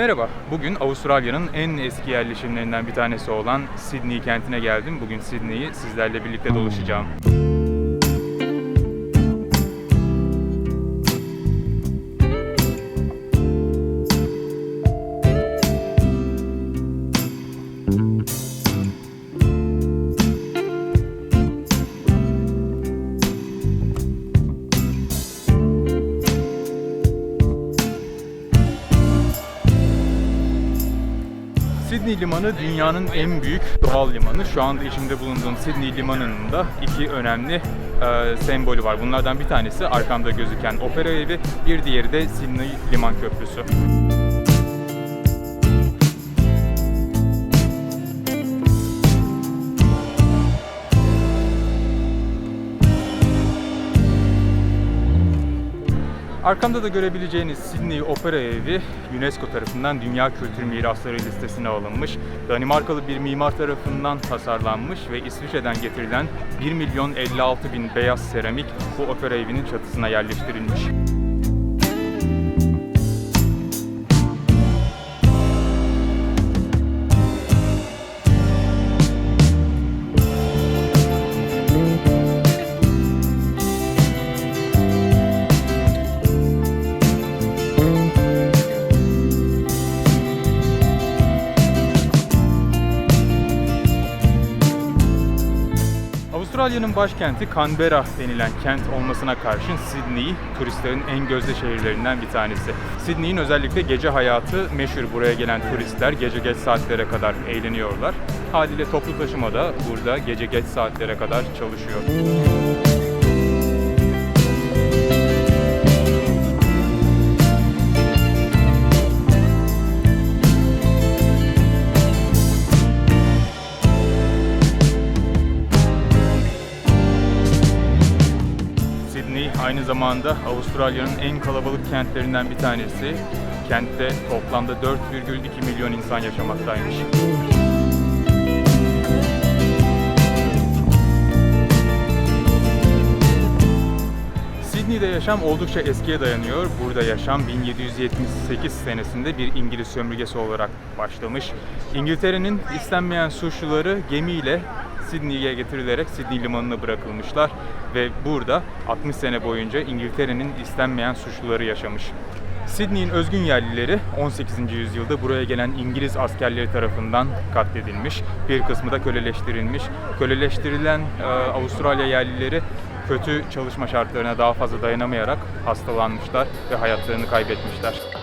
Merhaba, bugün Avustralya'nın en eski yerleşimlerinden bir tanesi olan Sydney kentine geldim. Bugün Sydney'i sizlerle birlikte dolaşacağım. Sydney Limanı dünyanın en büyük doğal limanı. Şu anda içinde bulunduğum Sydney Limanı'nın da iki önemli e, sembolü var. Bunlardan bir tanesi arkamda gözüken Opera Evi, bir diğeri de Sydney Liman Köprüsü. Arkamda da görebileceğiniz Sydney Opera Evi UNESCO tarafından Dünya Kültür Mirasları listesine alınmış. Danimarkalı bir mimar tarafından tasarlanmış ve İsviçre'den getirilen 1 milyon 56 bin beyaz seramik bu opera evinin çatısına yerleştirilmiş. Avustralya'nın başkenti Canberra denilen kent olmasına karşın Sydney turistlerin en gözde şehirlerinden bir tanesi. Sydney'in özellikle gece hayatı meşhur. Buraya gelen turistler gece geç saatlere kadar eğleniyorlar. Haliyle toplu taşıma da burada gece geç saatlere kadar çalışıyor. Aynı zamanda Avustralya'nın en kalabalık kentlerinden bir tanesi. Kentte toplamda 4,2 milyon insan yaşamaktaymış. Sydney'de yaşam oldukça eskiye dayanıyor. Burada yaşam 1778 senesinde bir İngiliz sömürgesi olarak başlamış. İngiltere'nin istenmeyen suçluları gemiyle Sydney'e getirilerek Sydney limanına bırakılmışlar ve burada 60 sene boyunca İngiltere'nin istenmeyen suçluları yaşamış. Sydney'in özgün yerlileri 18. yüzyılda buraya gelen İngiliz askerleri tarafından katledilmiş. Bir kısmı da köleleştirilmiş. Köleleştirilen e, Avustralya yerlileri kötü çalışma şartlarına daha fazla dayanamayarak hastalanmışlar ve hayatlarını kaybetmişler.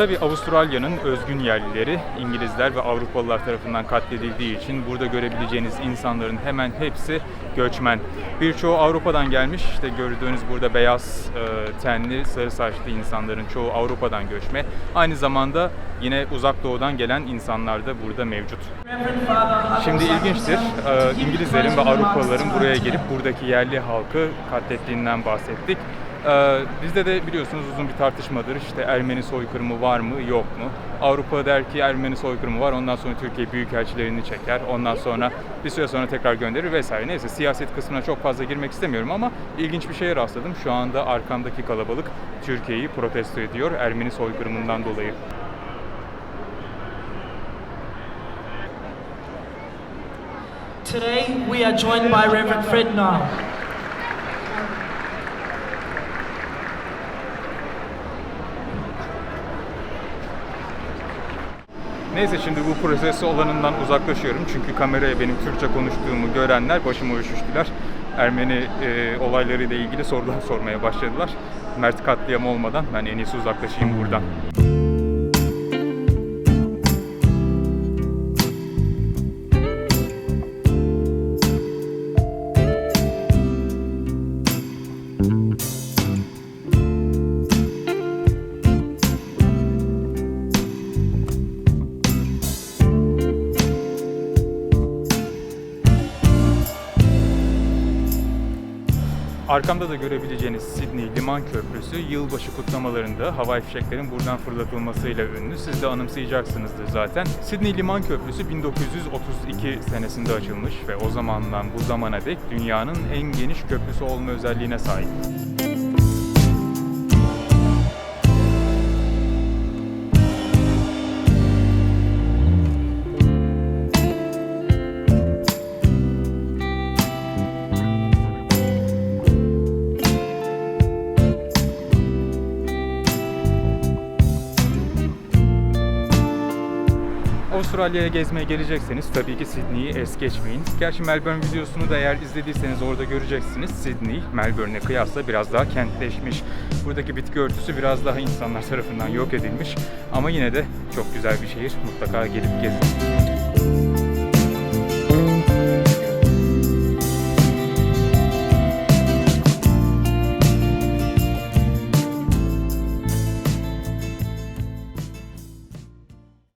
Tabi Avustralya'nın özgün yerlileri İngilizler ve Avrupalılar tarafından katledildiği için burada görebileceğiniz insanların hemen hepsi göçmen. Birçoğu Avrupa'dan gelmiş. İşte gördüğünüz burada beyaz e, tenli, sarı saçlı insanların çoğu Avrupa'dan göçme. Aynı zamanda yine uzak doğudan gelen insanlar da burada mevcut. Şimdi ilginçtir. e, İngilizlerin ve Avrupalıların buraya gelip buradaki yerli halkı katlettiğinden bahsettik. Ee, bizde de biliyorsunuz uzun bir tartışmadır. İşte Ermeni soykırımı var mı, yok mu? Avrupa der ki Ermeni soykırımı var. Ondan sonra Türkiye büyükelçilerini çeker. Ondan sonra bir süre sonra tekrar gönderir vesaire. Neyse siyaset kısmına çok fazla girmek istemiyorum ama ilginç bir şeye rastladım. Şu anda arkamdaki kalabalık Türkiye'yi protesto ediyor Ermeni soykırımından dolayı. Today we are joined by Reverend Fred Nile. Neyse şimdi bu protesto alanından uzaklaşıyorum. Çünkü kameraya benim Türkçe konuştuğumu görenler başıma üşüştüler. Ermeni e, olaylarıyla ilgili sorular sormaya başladılar. Mert katliam olmadan ben en iyisi uzaklaşayım buradan. Arkamda da görebileceğiniz Sydney Liman Köprüsü yılbaşı kutlamalarında havai fişeklerin buradan fırlatılmasıyla ünlü. Siz de anımsayacaksınızdır zaten. Sydney Liman Köprüsü 1932 senesinde açılmış ve o zamandan bu zamana dek dünyanın en geniş köprüsü olma özelliğine sahip. Avustralya'ya gezmeye gelecekseniz tabii ki Sydney'i es geçmeyin. Gerçi Melbourne videosunu da eğer izlediyseniz orada göreceksiniz. Sydney, Melbourne'e kıyasla biraz daha kentleşmiş. Buradaki bitki örtüsü biraz daha insanlar tarafından yok edilmiş. Ama yine de çok güzel bir şehir. Mutlaka gelip gezin.